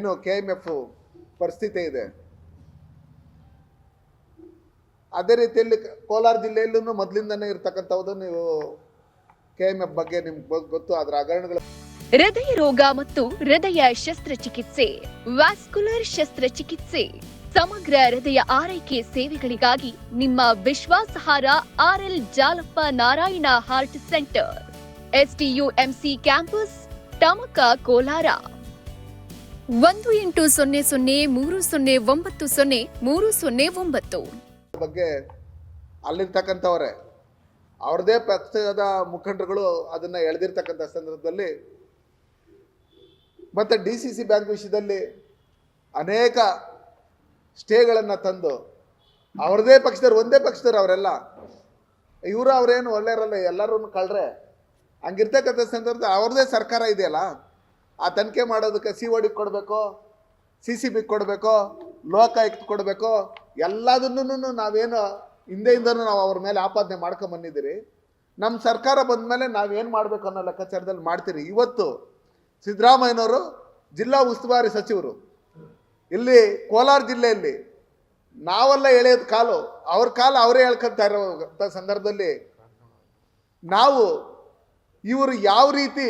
ಏನು K M F ಪರಿಸ್ಥಿತಿ ಇದೆ? ಅದೇ ರೀತಿಯಲ್ಲಿ ಕೋಲಾರ ಜಿಲ್ಲೆಯಲ್ಲೂ ಮೊದಲಿಂದನೇ ಇರ್ತಕ್ಕಂಥದ್ದು ನೀವು ಕೆ ಎಂ ಎಫ್ ಬಗ್ಗೆ ನಿಮ್ಗೆ ಗೊತ್ತು. ಅದರ ಹಗರಣಗಳು ಹೃದಯ ರೋಗ ಮತ್ತು ಹೃದಯ ಶಸ್ತ್ರಚಿಕಿತ್ಸೆ, ವ್ಯಾಸ್ಕುಲರ್ ಶಸ್ತ್ರಚಿಕಿತ್ಸೆ, ಸಮಗ್ರ ಹೃದಯ ಆರೈಕೆ ಸೇವೆಗಳಿಗಾಗಿ ನಿಮ್ಮ ವಿಶ್ವಾಸಹಾರ R L Jalappa Narayana heart centre SDUMC campus Tamaka Kolar. ಒಂದು ಎಂಟು ಸೊನ್ನೆ ಸೊನ್ನೆ ಮೂರು ಸೊನ್ನೆ ಒಂಬತ್ತು ಸೊನ್ನೆ ಮೂರು ಸೊನ್ನೆ ಒಂಬತ್ತು. ಬಗ್ಗೆ ಅಲ್ಲಿರ್ತಕ್ಕಂಥವ್ರೆ, ಅವ್ರದೇ ಪಕ್ಷದ ಮುಖಂಡರುಗಳು ಅದನ್ನ ಎಳೆದಿರ್ತಕ್ಕಂಥ ಸಂದರ್ಭದಲ್ಲಿ ಮತ್ತೆ ಡಿ ಸಿ ಸಿ ಬ್ಯಾಂಕ್ ವಿಷಯದಲ್ಲಿ ಅನೇಕ ಸ್ಟೇಗಳನ್ನು ತಂದು ಅವ್ರದೇ ಪಕ್ಷದವ್ರು, ಒಂದೇ ಪಕ್ಷದವ್ರು ಅವರೆಲ್ಲ, ಇವರು ಅವ್ರೇನು ಒಳ್ಳೆಯರಲ್ಲ ಎಲ್ಲರೂ ಕಳ್ರೆ ಹಂಗಿರ್ತಕ್ಕಂಥ ಸಂದರ್ಭದಲ್ಲಿ ಅವ್ರದೇ ಸರ್ಕಾರ ಇದೆಯಲ್ಲ? ಆ ತನಿಖೆ ಮಾಡೋದಕ್ಕೆ ಸಿ ಡಿ ಕೊಡಬೇಕು, ಸಿ ಸಿ ಬಿ ಕೊಡಬೇಕು ಲೋಕಾಯುಕ್ತ ಕೊಡಬೇಕು ಎಲ್ಲದನ್ನು ನಾವೇನು ಹಿಂದೆಯಿಂದನೂ ನಾವು ಅವ್ರ ಮೇಲೆ ಆಪಾದನೆ ಮಾಡ್ಕೊಂಬಂದಿದ್ದೀರಿ ನಮ್ಮ ಸರ್ಕಾರ ಬಂದ ಮೇಲೆ ನಾವೇನು ಮಾಡಬೇಕು ಅನ್ನೋ ಲೆಕ್ಕಾಚಾರದಲ್ಲಿ ಮಾಡ್ತೀರಿ. ಇವತ್ತು ಸಿದ್ದರಾಮಯ್ಯನವರು ಜಿಲ್ಲಾ ಉಸ್ತುವಾರಿ ಸಚಿವರು. ಇಲ್ಲಿ ಕೋಲಾರ ಜಿಲ್ಲೆಯಲ್ಲಿ ನಾವೆಲ್ಲ ಎಳೆಯೋದು ಕಾಲು, ಅವ್ರ ಕಾಲ ಅವರೇ ಹೇಳ್ಕೊಂತ ಇರೋ ಸಂದರ್ಭದಲ್ಲಿ ನಾವು ಇವರು ಯಾವ ರೀತಿ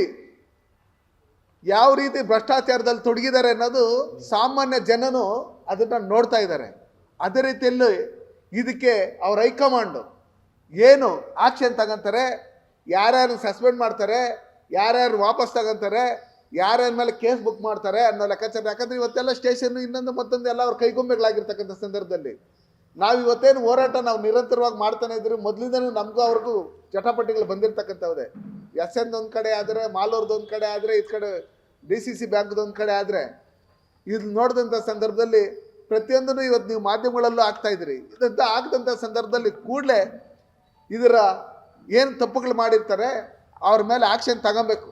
ಯಾವ ರೀತಿ ಭ್ರಷ್ಟಾಚಾರದಲ್ಲಿ ತೊಡಗಿದ್ದಾರೆ ಅನ್ನೋದು ಸಾಮಾನ್ಯ ಜನನು ಅದನ್ನು ನೋಡ್ತಾ ಇದ್ದಾರೆ. ಅದೇ ರೀತಿಯಲ್ಲಿ ಇದಕ್ಕೆ ಅವ್ರ ಹೈಕಮಾಂಡು ಏನು ಆಕ್ಷನ್ ತಗೊಂತಾರೆ ಯಾರ್ಯಾರು ಸಸ್ಪೆಂಡ್ ಮಾಡ್ತಾರೆ ಯಾರ್ಯಾರು ವಾಪಸ್ ತಗೊಂತಾರೆ, ಯಾರ್ಯಾರ ಮೇಲೆ ಕೇಸ್ ಬುಕ್ ಮಾಡ್ತಾರೆ ಅನ್ನೋ ಲೆಕ್ಕಾಚಾರ. ಯಾಕಂದ್ರೆ ಇವತ್ತೆಲ್ಲ ಸ್ಟೇಷನ್ ಇನ್ನೊಂದು ಮತ್ತೊಂದು ಎಲ್ಲ ಅವ್ರ ಕೈಗೊಂಬೆಗಳಾಗಿರ್ತಕ್ಕಂಥ ಸಂದರ್ಭದಲ್ಲಿ. ನಾವು ಇವತ್ತೇನು ಹೋರಾಟ ನಾವು ನಿರಂತರವಾಗಿ ಮಾಡ್ತಾನೆ ಇದ್ರಿ ಮೊದಲಿಂದನೂ ನಮಗೂ ಅವ್ರಿಗೂ ಚಟಪಟಿಗಳು ಬಂದಿರ್ತಕ್ಕಂಥವ್ರೆ. ಎಸ್ ಎನ್ ಒಂದು ಕಡೆ ಆದರೆ, ಮಾಲೂರ್ದು ಒಂದು ಕಡೆ ಆದರೆ ಈ ಕಡೆ ಡಿ ಸಿ ಸಿ ಬ್ಯಾಂಕ್ದು ಒಂದು ಕಡೆ ಆದರೆ, ಇದು ನೋಡಿದಂಥ ಸಂದರ್ಭದಲ್ಲಿ ಪ್ರತಿಯೊಂದನ್ನು ಇವತ್ತು ನೀವು ಮಾಧ್ಯಮಗಳಲ್ಲೂ ಆಗ್ತಾ ಇದ್ದೀರಿ. ಇದಂತ ಆಗದಂಥ ಸಂದರ್ಭದಲ್ಲಿ ಕೂಡಲೇ ಇದರ ಏನು ತಪ್ಪುಗಳು ಮಾಡಿರ್ತಾರೆ, ಅವ್ರ ಮೇಲೆ ಆಕ್ಷನ್ ತಗೊಬೇಕು.